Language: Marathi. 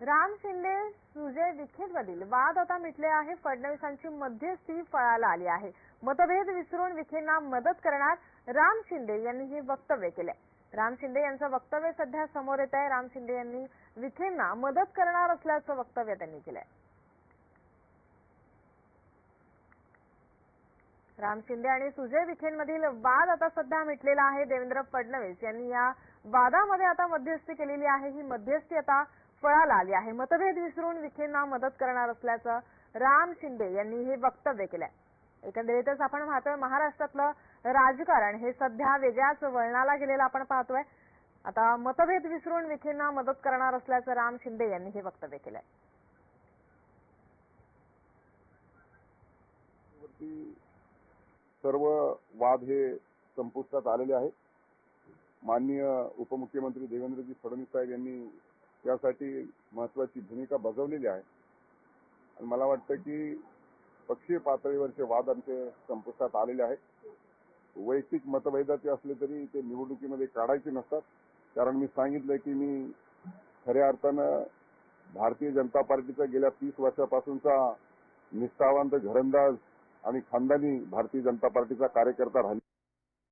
राम शिंदे सुजय विखेंमधील वाद आता मिटले आहे. फडणवीसांची मध्यस्थी फळाला आली आहे. मतभेद विसरून विखेंना मदत करणार राम शिंदे यांनी हे वक्तव्य केले राम शिंदे यांचं वक्तव्य सध्या समोर येत आहे. राम शिंदे यांनी विखेंना मदत करणार असल्याचं वक्तव्य त्यांनी केलंय. राम शिंदे आणि सुजय विखेंमधील वाद आता सध्या मिटलेला आहे. देवेंद्र फडणवीस यांनी या वादामध्ये आता मध्यस्थी केलेली आहे. ही मध्यस्थी आता फळाला आली आहे. मतभेद विसरून विखेंना मदत करणार असल्याचं राम शिंदे यांनी हे वक्तव्य केलंय. एकंदरीतच आपण पाहतोय महाराष्ट्रातलं राजकारण हे सध्या वेगळ्याच वळणाला गेलेलं आपण पाहतोय. आता मतभेद विसरून विखेंना मदत करणार असल्याचं राम शिंदे यांनी हे वक्तव्य केलंय. सर्व वाद हे संपुष्टात आलेले आहेत. माननीय उपमुख्यमंत्री देवेंद्रजी फडणवीस साहेब यांनी यासाठी महत्वाची भूमिका बजावलेली आहे. आणि मला वाटतं की पक्षीय पातळीवरचे वाद आमचे संपुष्टात आलेले आहेत वैयक्तिक मतभेदाचे असले तरी ते निवडणुकीमध्ये काढायचे नसतात. कारण मी सांगितलंय की मी खऱ्या अर्थानं भारतीय जनता पार्टीचा गेल्या तीस वर्षापासूनचा निष्ठावंत घरंदाज आणि खानदानी भारतीय जनता पार्टीचा कार्यकर्ता राहिला